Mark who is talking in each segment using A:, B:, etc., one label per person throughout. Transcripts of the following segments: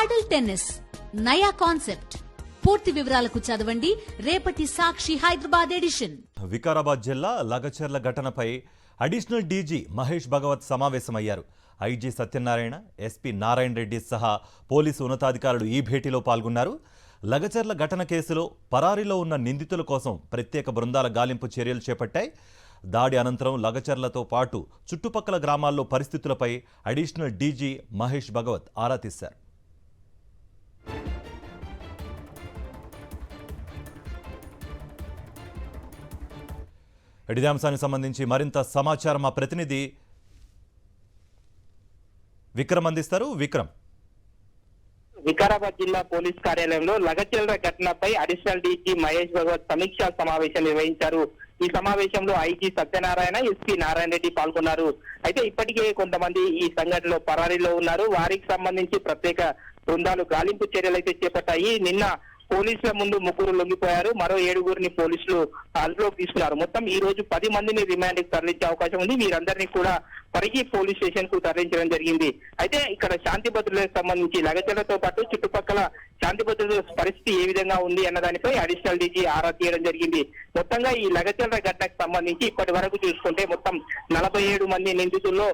A: ప్యాడల్ tennis. నయా concept. పూర్తి వివరాలకు చదవండి. రేపటి సాక్షి హైదరాబాద్ ఎడిషన్.
B: వికారాబాద్ జిల్లా లగచర్ల ఘటనపై అడిషనల్ డీజీ మహేష్ భగవత్ సమావేశమయ్యారు. ఐజీ సత్యనారాయణ ఎస్పీ నారాయణ రెడ్డి సహా పోలీసు ఉన్నతాధికారులు ఈ భేటీలో పాల్గొన్నారు. లగచర్ల ఘటన కేసులో పరారీలో ఉన్న నిందితుల కోసం ప్రత్యేక బృందాల గాలింపు చర్యలు చేపట్టాయి. దాడి అనంతరం లగచర్లతో పాటు చుట్టుపక్కల గ్రామాల్లో పరిస్థితులపై అడిషనల్ డీజీ మహేష్ భగవత్ ఆరా తీశారు. ఇదే సంబంధించి మరింత సమాచారం మా ప్రతినిధి విక్రమ్ అందిస్తారు. విక్రమ్.
C: వికారాబాద్ జిల్లా పోలీస్ కార్యాలయంలో లగచర్ల ఘటనపై అడిషనల్ డీజీ మహేష్ భగవత్ సమీక్షా సమావేశం నిర్వహించారు. ఈ సమావేశంలో ఐజీ సత్యనారాయణ ఎస్పీ నారాయణ రెడ్డి పాల్గొన్నారు. అయితే ఇప్పటికే కొంతమంది ఈ సంఘటనలో పరారీలో ఉన్నారు. వారికి సంబంధించి ప్రత్యేక బృందాలు గాలింపు చర్యలు అయితే చేపట్టాయి. నిన్న పోలీసుల ముందు ముగ్గురు లొంగిపోయారు. మరో ఏడుగురిని పోలీసులు అదుపులోకి తీసుకున్నారు. మొత్తం ఈ రోజు పది మందిని రిమాండ్ తరలించే అవకాశం ఉంది. వీరందరినీ కూడా పరిగి పోలీస్ స్టేషన్కు తరలించడం జరిగింది. అయితే ఇక్కడ శాంతి భద్రతలకు సంబంధించి లగచలతో పాటు చుట్టుపక్కల శాంతి భద్రతల పరిస్థితి ఏ విధంగా ఉంది అన్న దానిపై అడిషనల్ డీజీ ఆరా తీయడం జరిగింది. మొత్తంగా ఈ లగచల ఘటనకు సంబంధించి ఇప్పటి వరకు చూసుకుంటే మొత్తం నలభై ఏడు మంది నిందితుల్లో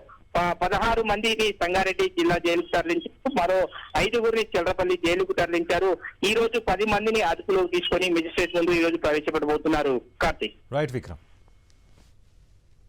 C: పదహారు మందిని సంగారెడ్డి జిల్లా జైలుకు తరలించారు. మరో ఐదుగురిని చిల్లరపల్లి జైలుకు తరలించారు. ఈ రోజు పది మందిని అదుపులోకి తీసుకొని మెజిస్ట్రేట్ ముందు ఈ రోజు ప్రవేశపెట్టబోతున్నారు. కార్తీక్.
B: రైట్ విక్రమ్.